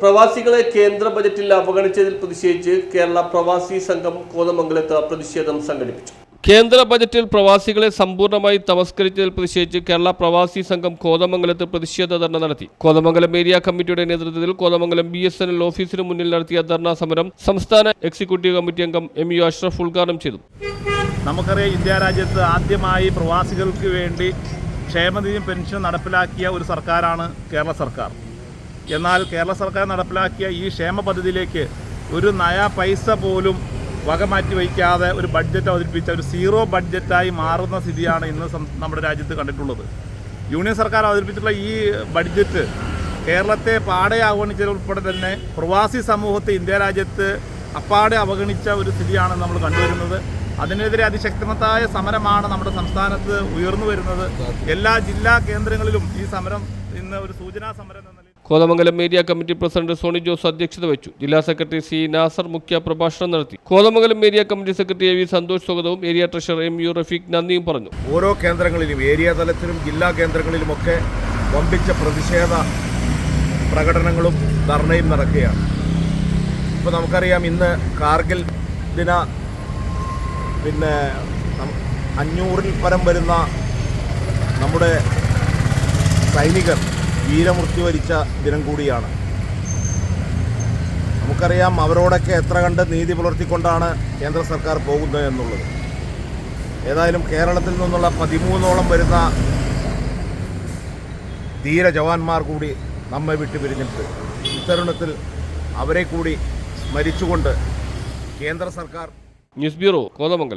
പ്രവാസികളെ കേന്ദ്ര ബജറ്റിൽ അവഗണിച്ചതിൽ പ്രതിഷേധിച്ച് കേരള പ്രവാസി സംഘം കോതമംഗലത്ത് പ്രതിഷേധം സംഘടിപ്പിച്ചു. കേന്ദ്ര ബജറ്റിൽ പ്രവാസികളെ സമ്പൂർണമായി തമസ്കരിച്ചതിൽ പ്രതിഷേധിച്ച് കേരള പ്രവാസി സംഘം കോതമംഗലത്ത് പ്രതിഷേധ ധർണ നടത്തി. കോതമംഗലം ഏരിയ കമ്മിറ്റിയുടെ നേതൃത്വത്തിൽ Kothamangalam B S N L ഓഫീസിന് മുന്നിൽ നടത്തിയ ധർണാ സമരം സംസ്ഥാന എക്സിക്യൂട്ടീവ് കമ്മിറ്റി അംഗം എം യു അഷ്റഫ് ഉദ്ഘാടനം ചെയ്തു. നമുക്കറിയാം ഇന്ത്യ രാജ്യത്ത് ആദ്യമായി പ്രവാസികൾക്ക് വേണ്ടി ക്ഷേമനിധിയും പെൻഷൻ നടപ്പിലാക്കിയ ഒരു സർക്കാരാണ് കേരള സർക്കാർ. എന്നാൽ കേരള സർക്കാർ നടപ്പിലാക്കിയ ഈ ക്ഷേമ പദ്ധതിയിലേക്ക് ഒരു നയ പൈസ പോലും വകമാറ്റി വയ്ക്കാതെ ഒരു ബഡ്ജറ്റ് അവതരിപ്പിച്ച ഒരു സീറോ ബഡ്ജറ്റായി മാറുന്ന സ്ഥിതിയാണ് ഇന്ന് നമ്മുടെ രാജ്യത്ത് കണ്ടിട്ടുള്ളത്. യൂണിയൻ സർക്കാർ അവതരിപ്പിച്ചിട്ടുള്ള ഈ ബഡ്ജറ്റ് കേരളത്തെ പാടെ അവഗണിച്ചതുൾപ്പെടെ തന്നെ പ്രവാസി സമൂഹത്തെ ഇന്ത്യ രാജ്യത്ത് അപ്പാടെ അവഗണിച്ച ഒരു സ്ഥിതിയാണ് നമ്മൾ കണ്ടുവരുന്നത്. അതിനെതിരെ അതിശക്തമായ സമരമാണ് നമ്മുടെ സംസ്ഥാനത്ത് ഉയർന്നു വരുന്നത്. എല്ലാ ജില്ലാ കേന്ദ്രങ്ങളിലും ഈ സമരം ഇന്ന് ഒരു സൂചനാ സമരം എന്ന നിലയിൽ Kothamangalam area committee president Soni Jose അധ്യക്ഷത വെച്ചു ജില്ലാ സെക്രട്ടറി സി നാസർ മുഖ്യ പ്രഭാഷണം നടത്തി. Kothamangalam area committee secretary A V Santhosh സ്വാഗതവും area treasurer M U Rafeeq നന്ദിയും പറഞ്ഞു. ഓരോ കേന്ദ്രങ്ങളിലും ഏരിയ തലത്തിലും ജില്ലാ കേന്ദ്രങ്ങളിലുമൊക്കെ വമ്പിച്ച പ്രതിഷേധ പ്രകടനങ്ങളും ധർണയും നടക്കുകയാണ്. ഇപ്പോൾ നമുക്കറിയാം ഇന്ന് കാർഗിൽ ദിന പിന്നെ അഞ്ഞൂറിൽ പരം വരുന്ന നമ്മുടെ സൈനികർ വീരമൃത്യു വരിച്ച ദിനം കൂടിയാണ്. നമുക്കറിയാം അവരോടൊക്കെ എത്ര കണ്ട് നീതി പുലർത്തിക്കൊണ്ടാണ് കേന്ദ്ര സർക്കാർ പോകുന്നത് എന്നുള്ളത്. ഏതായാലും കേരളത്തിൽ നിന്നുള്ള പതിമൂന്നോളം വരുന്ന ധീര ജവാന്മാർ കൂടി നമ്മെ വിട്ടു പിരിഞ്ഞിട്ട് ഇത്തരുണത്തിൽ അവരെ കൂടി സ്മരിച്ചുകൊണ്ട് കേന്ദ്ര സർക്കാർ ന്യൂസ് ബ്യൂറോ കോതമംഗലം.